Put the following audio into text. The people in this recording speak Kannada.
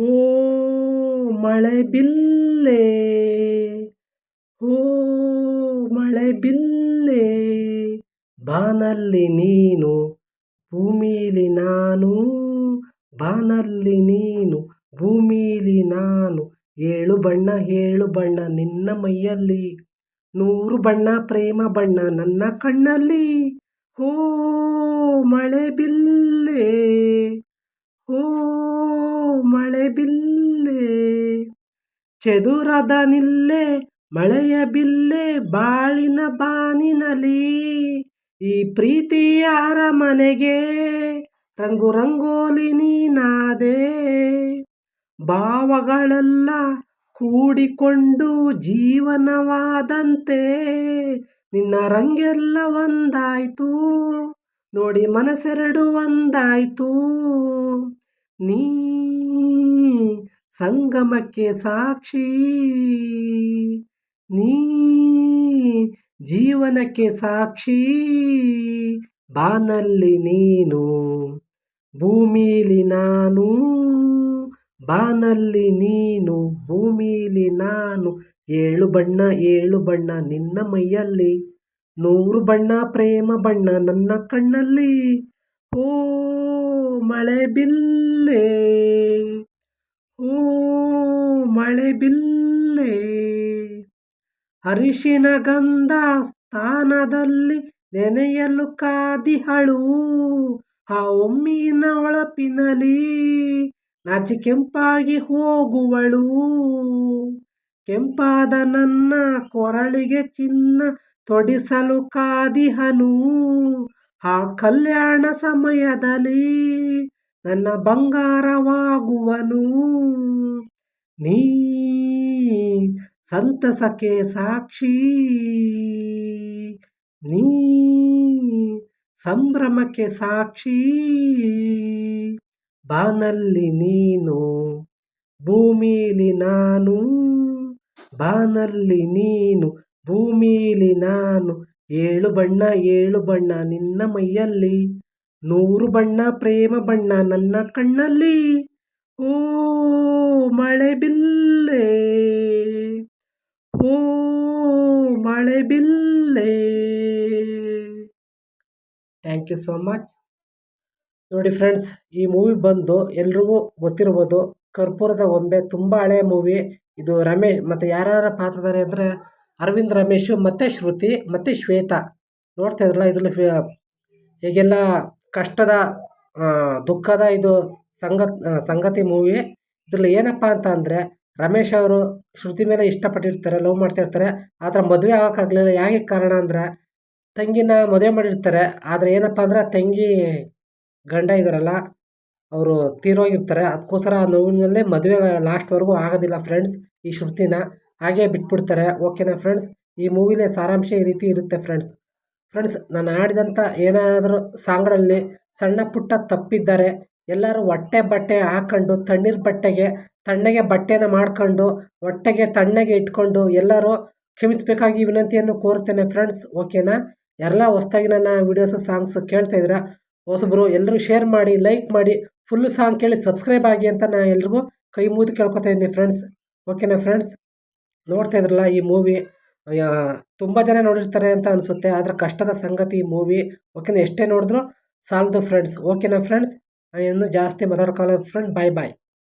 ಓ ಮಳೆ ಬಿಲ್ಲೆ ಓ ಮಳೆ ಬಿಲ್ಲೆ, ಬಾನಲ್ಲಿ ನೀನು, ಭೂಮಿಲಿ ನಾನು, ಬಾನಲ್ಲಿ ನೀನು, ಭೂಮಿಲಿ ನಾನು, ಏಳು ಬಣ್ಣ ಏಳು ಬಣ್ಣ ನಿನ್ನ ಮೈಯಲ್ಲಿ, ನೂರು ಬಣ್ಣ ಪ್ರೇಮ ಬಣ್ಣ ನನ್ನ ಕಣ್ಣಲ್ಲಿ ಓ ಮಳೆ ಬಿಲ್ಲೆ ಮಳೆ ಬಿಲ್ಲೆ, ಚದುರದ ನಿಲ್ಲೆ, ಮಳೆಯ ಬಿಲ್ಲೆ, ಬಾಳಿನ ಬಾನಿನಲಿ, ಈ ಪ್ರೀತಿಯ ಅರಮನೆಗೆ ರಂಗು ರಂಗೋಲಿ ನೀನಾದೆ. ಭಾವಗಳೆಲ್ಲ ಕೂಡಿಕೊಂಡು ಜೀವನವಾದಂತೆ, ನಿನ್ನ ರಂಗೆಲ್ಲ ಒಂದಾಯ್ತು. ನೋಡಿ ಮನಸ್ಸೆರಡು ಒಂದಾಯ್ತು. ನೀ ಸಂಗಮಕ್ಕೆ ಸಾಕ್ಷಿ. ನೀ ಜೀವನಕ್ಕೆ ಸಾಕ್ಷಿ. ಬಾನಲ್ಲಿ ನೀನು, ಭೂಮಿಲಿ ನಾನು. ಬಾನಲ್ಲಿ ನೀನು, ಭೂಮಿಲಿ ನಾನು. ಏಳು ಬಣ್ಣ ಏಳು ಬಣ್ಣ ನಿನ್ನ ಮೈಯಲ್ಲಿ. ನೂರು ಬಣ್ಣ, ಪ್ರೇಮ ಬಣ್ಣ ನನ್ನ ಕಣ್ಣಲ್ಲಿ. ಓ ಮಳೆ ಬಿಲ್ಲೆ. ಮಳೆ ಬಿಲ್ಲೆ. ಅರಿಶಿನ ಗಂಧ ಸ್ಥಾನದಲ್ಲಿ ನೆನೆಯಲು ಕಾದಿಹಳು ಆ ಒಮ್ಮಿನ ಹೊಳಪಿನಲಿ ನಾಚಿ ಕೆಂಪಾಗಿ ಹೋಗುವಳು. ಕೆಂಪಾದ ನನ್ನ ಕೊರಳಿಗೆ ಚಿನ್ನ ತೊಡಿಸಲು ಕಾದಿಹನು ಆ ಕಲ್ಯಾಣ ಸಮಯದಲ್ಲಿ ನನ್ನ ಬಂಗಾರವಾಗುವನು. ನೀ ಸಂತಸಕ್ಕೆ ಸಾಕ್ಷಿ. ನೀ ಸಂಭ್ರಮಕ್ಕೆ ಸಾಕ್ಷಿ. ಬಾನಲ್ಲಿ ನೀನು, ಭೂಮಿಲಿ ನಾನು. ಬಾನಲ್ಲಿ ನೀನು, ಭೂಮಿಲಿ ನಾನು. ಏಳು ಬಣ್ಣ ಏಳು ಬಣ್ಣ ನಿನ್ನ ಮೈಯಲ್ಲಿ. ನೂರು ಬಣ್ಣ, ಪ್ರೇಮ ಬಣ್ಣ ನನ್ನ ಕಣ್ಣಲ್ಲಿ. ಓ ಮಳೆ ಬಿಲ್ಲೆ ಓ ಮಳೆ ಬಿಲ್ಲೆ. ಥ್ಯಾಂಕ್ ಯು ಸೋ ಮಚ್ ನೋಡಿ ಫ್ರೆಂಡ್ಸ್ ಈ ಮೂವಿ ಬಂದು ಎಲ್ರಿಗೂ ಗೊತ್ತಿರ್ಬೋದು, ಕರ್ಪೂರದ ಗೊಂಬೆ ತುಂಬ ಹಳೆಯ ಮೂವಿ ಇದು ರಮೇಶ್ ಮತ್ತು ಯಾರ್ಯಾರ ಪಾತ್ರದಾರೆ ಅಂದರೆ ಅರವಿಂದ್, ರಮೇಶು ಮತ್ತು ಶ್ರುತಿ ಮತ್ತು ಶ್ವೇತಾ. ನೋಡ್ತಾ ಇದ್ರಲ್ಲ, ಇದರಲ್ಲಿ ಹೇಗೆಲ್ಲ ಕಷ್ಟದ ದುಃಖದ ಇದು ಸಂಗ ಸಂಗತಿ ಮೂವಿ ಇದರಲ್ಲಿ ಏನಪ್ಪ ಅಂತ ಅಂದರೆ ರಮೇಶ್ ಅವರು ಶ್ರುತಿ ಮೇಲೆ ಇಷ್ಟಪಟ್ಟಿರ್ತಾರೆ, ಲವ್ ಮಾಡ್ತಿರ್ತಾರೆ, ಆದರೆ ಮದುವೆ ಆಗೋಕ್ಕಾಗಲಿಲ್ಲ. ಯಾಕೆ ಕಾರಣ ಅಂದರೆ ತಂಗಿನ ಮದುವೆ ಮಾಡಿರ್ತಾರೆ, ಆದರೆ ಏನಪ್ಪ ಅಂದ್ರೆ ತಂಗಿ ಗಂಡ ಇದ್ದಾರಲ್ಲ ಅವರು ತೀರೋಗಿರ್ತಾರೆ. ಅದಕ್ಕೋಸ್ಕರ ಆ ನೋವಿನಲ್ಲೇ ಮದುವೆ ಲಾಸ್ಟ್ವರೆಗೂ ಆಗೋದಿಲ್ಲ ಫ್ರೆಂಡ್ಸ್ ಈ ಶ್ರುತಿನ. ಹಾಗೆ ಬಿಟ್ಬಿಡ್ತಾರೆ. ಓಕೆನಾ ಫ್ರೆಂಡ್ಸ್? ಈ ಮೂವಿಲಿ ಸಾರಾಂಶ ಈ ರೀತಿ ಇರುತ್ತೆ ಫ್ರೆಂಡ್ಸ್. ಫ್ರೆಂಡ್ಸ್, ನಾನು ಆಡಿದಂಥ ಏನಾದರೂ ಸಾಂಗ್ಗಳಲ್ಲಿ ಸಣ್ಣ ಪುಟ್ಟ ತಪ್ಪಿದ್ದಾರೆ ಎಲ್ಲರೂ ಹೊಟ್ಟೆ ಬಟ್ಟೆ ಹಾಕ್ಕೊಂಡು ತಣ್ಣೀರು ಬಟ್ಟೆಗೆ, ತಣ್ಣಗೆ ಬಟ್ಟೆನ ಮಾಡ್ಕೊಂಡು, ಹೊಟ್ಟೆಗೆ ತಣ್ಣಗೆ ಇಟ್ಕೊಂಡು ಎಲ್ಲರೂ ಕ್ಷಮಿಸಬೇಕಾಗಿ ವಿನಂತಿಯನ್ನು ಕೋರ್ತೇನೆ ಫ್ರೆಂಡ್ಸ್ ಓಕೆನಾ ಎಲ್ಲ ಹೊಸ್ದಾಗಿ ನನ್ನ ವೀಡಿಯೋಸು ಸಾಂಗ್ಸು ಕೇಳ್ತಾ ಇದ್ದೀರಾ? ಹೊಸಬ್ರು ಎಲ್ಲರೂ ಶೇರ್ ಮಾಡಿ ಲೈಕ್ ಮಾಡಿ ಫುಲ್ ಸಾಂಗ್ ಕೇಳಿ ಸಬ್ಸ್ಕ್ರೈಬ್ ಆಗಿ ಅಂತ ನಾನು ಎಲ್ರಿಗೂ ಕೈ ಮುಗಿದು ಕೇಳ್ಕೊತಾ ಇದ್ದೀನಿ ಫ್ರೆಂಡ್ಸ್ ಓಕೆನಾ ಫ್ರೆಂಡ್ಸ್ ನೋಡ್ತಾ ಇದ್ರಲ್ಲ ಈ ಮೂವಿ ತುಂಬ ಜನ ನೋಡಿರ್ತಾರೆ ಅಂತ ಅನಿಸುತ್ತೆ, ಆದರೆ ಕಷ್ಟದ ಸಂಗತಿ ಈ ಮೂವಿ ಓಕೆನಾ ಎಷ್ಟೇ ನೋಡಿದ್ರು ಸಾಲದು ಫ್ರೆಂಡ್ಸ್ ಓಕೆನಾ ಫ್ರೆಂಡ್ಸ್ ಇನ್ನೂ ಜಾಸ್ತಿ ಮಾತಾಡ್ಕೊಳ್ಳೋ ಫ್ರೆಂಡ್ ಬಾಯ್ ಬಾಯ್